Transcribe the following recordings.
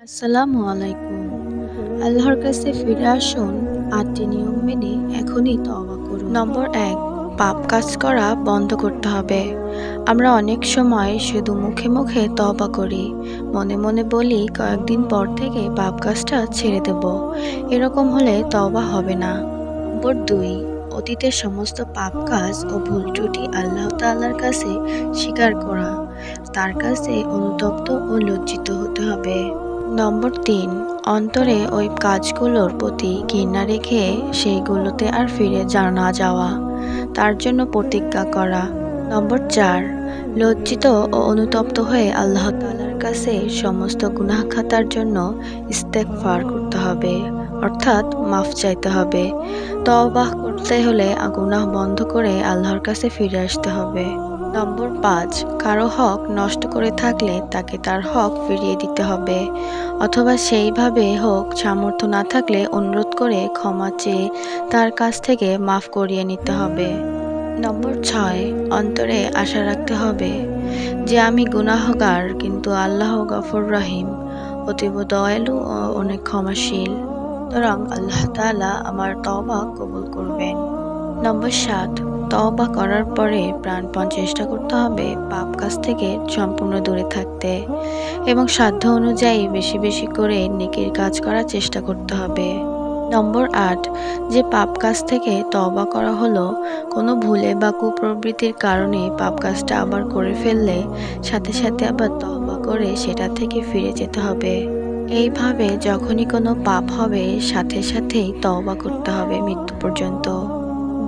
আসসালামু আলাইকুম। আল্লাহর কাছে ফিরে আসুন, আটটি নিয়ম মেনে এখনই তওবা করুন। নম্বর এক, পাপ কাজ করা বন্ধ করতে হবে। আমরা অনেক সময় শুধু মুখে মুখে তবা করি, মনে মনে বলি কয়েকদিন পর থেকে পাপ কাজটা ছেড়ে দেব। এরকম হলে তওবা হবে না। নম্বর দুই, অতীতের সমস্ত পাপ কাজ ও ভুল ত্রুটি আল্লাহ তাআলার কাছে স্বীকার করা। তার কাছে অনুতপ্ত ও লজ্জিত হতে হবে। নম্বর তিন, অন্তরে ওই কাজগুলোর প্রতি ঘৃণা রেখে সেইগুলোতে আর ফিরে না যাওয়া, তার জন্য প্রতিজ্ঞা করা। নম্বর চার, লজ্জিত ও অনুতপ্ত হয়ে আল্লাহ তাআলার কাছে সমস্ত গুনাহ খাতার জন্য ইস্তেগফার করতে হবে, অর্থাৎ মাফ চাইতে হবে। তবাহ করতে হলে গুনাহ বন্ধ করে আল্লাহর কাছে ফিরে আসতে হবে। নম্বর পাঁচ, কারও হক নষ্ট করে থাকলে তাকে তার হক ফিরিয়ে দিতে হবে। অথবা সেইভাবে হোক, সামর্থ্য না থাকলে অনুরোধ করে ক্ষমা চেয়ে তার কাছ থেকে মাফ করিয়ে নিতে হবে। নম্বর ছয়, অন্তরে আশা রাখতে হবে যে আমি গুনাহগার, কিন্তু আল্লাহ গফর রাহিম, অতীব দয়ালু ও অনেক ক্ষমাশীল। সুতরাং আল্লাহ তাআলা আমার তওবা কবুল করবেন। নম্বর সাত তওবা করার পরে প্রাণপণ চেষ্টা করতে হবে পাপ কাজ থেকে সম্পূর্ণ দূরে থাকতে এবং সাধ্য অনুযায়ী বেশি বেশি করে নেকির কাজ করার চেষ্টা করতে হবে। নম্বর আট, যে পাপ কাজ থেকে তওবা করা হলো, কোনো ভুলে বা কুপ্রবৃত্তির কারণে পাপ কাজটা আবার করে ফেললে সাথে সাথে আবার তওবা করে সেটা থেকে ফিরে যেতে হবে। এইভাবে যখনই কোনো পাপ হবে, সাথে সাথেই তওবা করতে হবে মৃত্যু পর্যন্ত।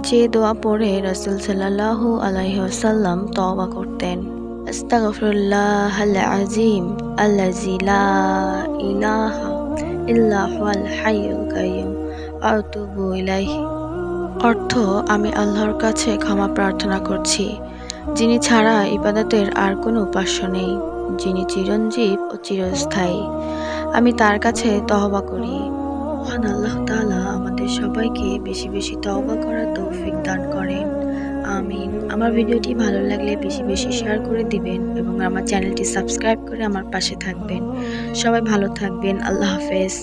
যে দোয়া পড়ে রসুল সাল্লাল্লাহু আলাইহি ওয়াসাল্লাম তওবা করতেন। আজিম আল্লাজি ইলাহা অর্থ, আমি আল্লাহর কাছে ক্ষমা প্রার্থনা করছি, যিনি ছাড়া ইবাদতের আর কোনো উপাস্য নেই, যিনি চিরঞ্জীব ও চিরস্থায়ী। আমি তার কাছে তহবা করি। মহান আল্লাহ তালা আমাদের সবাইকে বেশি বেশি তওবা করার তৌফিক দান করেন। আমিন। আমার ভিডিওটি ভালো লাগলে বেশি বেশি শেয়ার করে দিবেন এবং আমার চ্যানেলটি সাবস্ক্রাইব করে আমার পাশে থাকবেন। সবাই ভালো থাকবেন। আল্লাহ হাফেজ।